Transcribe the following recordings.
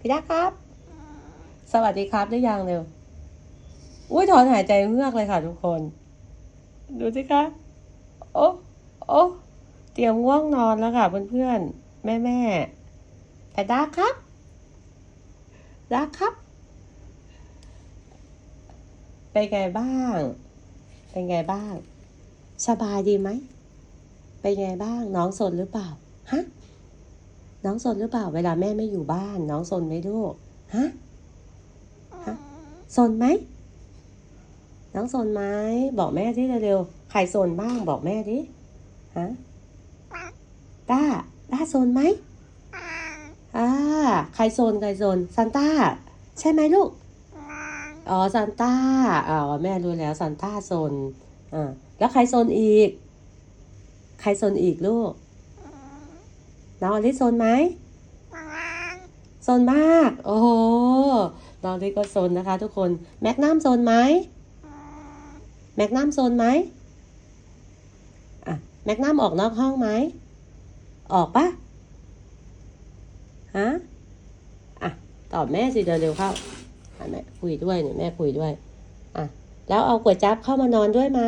พี่ดาครับ สวัสดีครับได้ยังเร็ว อุ้ยถอนหายใจเมือกเลยค่ะทุกคน ดูสิคะ โอ้ โอ้ เตรียมง่วงนอนแล้วค่ะเพื่อนๆ แม่แม่แต่ดาครับดาครับ เป็นไงบ้าง เป็นไงบ้าง สบายดีไหม เป็นไงบ้าง น้องสนหรือเปล่า น้องสนหรือเปล่า เวลาแม่ไม่อยู่บ้าน น้องสนไหมลูกฮะฮะสนไหมน้องสนไหมบอกแม่ที่เร็วๆใครสนบ้างบอกแม่ดิฮะต้าต้าสนไหมอ่า ใครสนใครสนซันต้า ใช่ไหมลูก อ๋อซันต้า อ๋อแม่รู้แล้วซันต้าโซน อ่า แล้วใครโซนอีก ใครโซนอีกลูก น้องอลิซโซนไหมโซนมาก โอ้โห น้องอลิก็โซนนะคะ ทุกคน แม็กนัมโซนไหมแม็กนัมโซนไหมอะ แม็กนัมออกนอกห้องไหม ออกปะฮะ อะ ตอบแม่สิเร็วๆเข้าแม่คุยด้วยเนี่ยแม่คุยด้วย อะ แล้วเอากวยจับเข้ามานอนด้วยไหม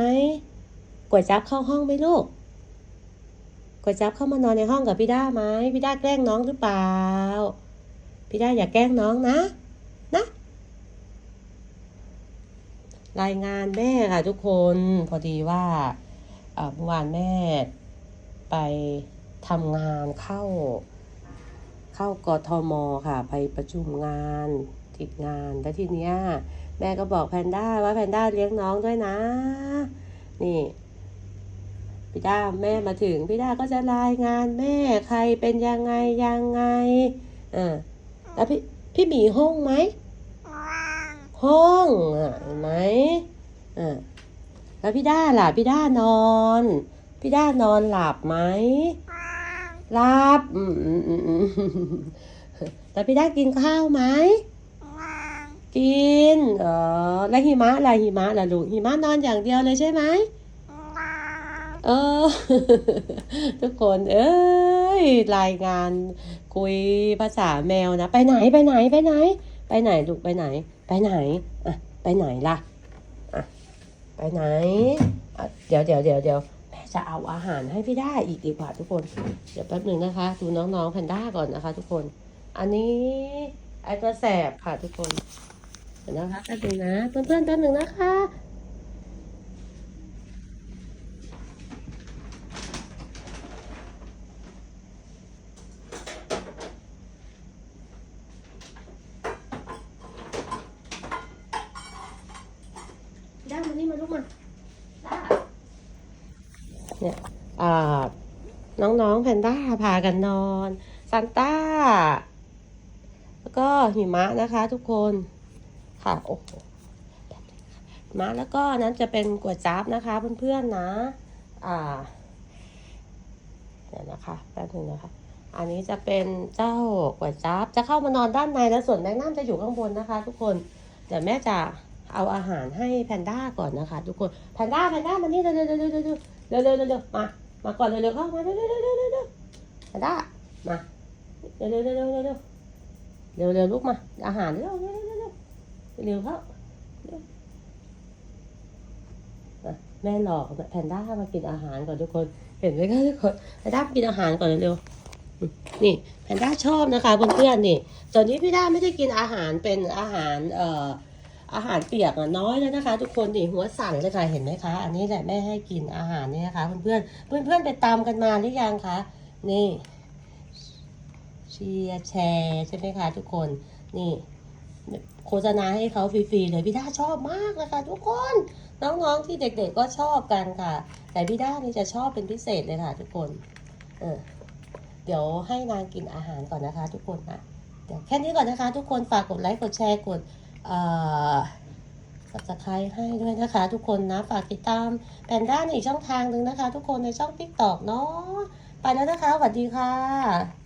กวยจับเข้าห้องไหมลูก ก๋วยจับเข้ามานอนในห้องกับพี่ด้าไหมพี่ด้าแกล้งน้องหรือเปล่า พี่ด้าอย่าแกล้งน้องนะ นะ รายงานแม่ค่ะทุกคนพอดีว่าเอ่อเมื่อวานแม่ไปทำงานเข้า เข้ากทมค่ะ ไปประชุมงานติดงานแล้วทีเนี้ย แม่ก็บอกแพนด้าว่าแพนด้าเลี้ยงน้องด้วยนะ นี่ พี่ด้าแม่มาถึงพี่ด้าก็จะรายงานแม่ใครเป็นยังไงยังไงเออแล้วพี่พี่หมีห้องไหมห้องอะเห็นไหมอ่าแล้วพี่ด้าล่ะพี่ด้านอน พี่ด้านอนหลับไหมหลับอืมอืมอืมอืมแล้วพี่ด้ากินข้าวไหมกิน เออแล้วหิมะล่ะหิมะล่ะลูกหิมะนอนอย่างเดียวเลยใช่ไหม เออ ทุกคน เอ้ยรายงานคุยภาษาแมวนะ ไปไหนไปไหนไปไหน ไปไหนลูกไปไหน ไปไหนอะไปไหนล่ะอะไปไหนอะเดี๋ยวเดี๋ยวเดี๋ยวเดี๋ยวแม่จะเอาอาหารให้พี่ได้อีกดีกว่าทุกคน เดี๋ยวแป๊บหนึ่งนะคะ ดูน้องๆแพนด้าก่อนนะคะ ทุกคน อันนี้ไอ้ตัวแสบค่ะทุกคนเดี๋ยวนะคะแป๊บนึงนะเพื่อนๆแป๊บหนึ่งนะคะ ด้ามานี่มาลูกมาด้าเนี่ยอ่าน้องๆแพนด้าพากันนอนซันต้า แล้วก็หิมะนะคะทุกคนค่ะโอ้โหแบบนี้ค่ะหิมะแล้วก็นั้นจะเป็นก๋วยจั๊บนะคะเพื่อนๆนะ อ่าเดี๋ยวนะคะแป๊บหนึงนะคะ อันนี้จะเป็นเจ้าก๋วยจั๊บจะเข้ามานอนด้านในแล้วส่วนแมกนัมจะอยู่ข้างบนนะคะ ทุกคนเดี๋ยวแม่จะ เอาอาหารให้แพนด้าก่อนนะคะ ทุกคน แพนด้าแพนด้ามานี่เร็วเร็วเร็วเร็วเร็วเร็วเร็วเร็วมา มาก่อนเร็วเร็วเข้ามาเร็วเร็วเร็วเร็วเร็วแพนด้ามาเร็วเร็วเร็วเร็วเร็วเร็วเร็วเร็วลูกมา อาหารเร็วเร็วเร็วเร็วเร็วเข้าแม่หลอกแพนด้ามากินอาหารก่อนทุกคน เห็นไหมคะทุกคนแพนด้ามากินอาหารก่อนเร็วนี่แพนด้าชอบนะคะเพื่อนๆนี่ตอนนี้พี่ด้าไม่ได้กินอาหารเป็นอาหารเอ่อ อาหารเปียกอะน้อยแล้วนะคะ ทุกคนนี่หัวสั่นเลยค่ะเห็นไหมคะ อันนี้แหละแม่ให้กินอาหารเนี่ยนะคะเพื่อนเพื่อนเพื่อนๆไปตามกันมาหรือยังคะนี่เชียร์แชร์ใช่ไหมคะ ทุกคนนี่โฆษณาให้เขาฟรีๆเลยพี่ด้าชอบมากเลยค่ะทุกคนน้องๆที่เด็กๆก็ชอบกันค่ะ แต่พี่ด้านี่จะชอบเป็นพิเศษเลยค่ะ ทุกคนเออเดี๋ยวให้นางกินอาหารก่อนนะคะ ทุกคนนะเดี๋ยวแค่นี้ก่อนนะคะ ทุกคนฝากกดไลค์กดแชร์กด สับสไครให้ด้วยนะคะ ทุกคนนะฝากติดตามแพนด้าในอีกช่องทางหนึ่งนะคะ ทุกคนในช่อง t ิ k t o k เนาะไปแล้วนะคะสวัสดีค่ะ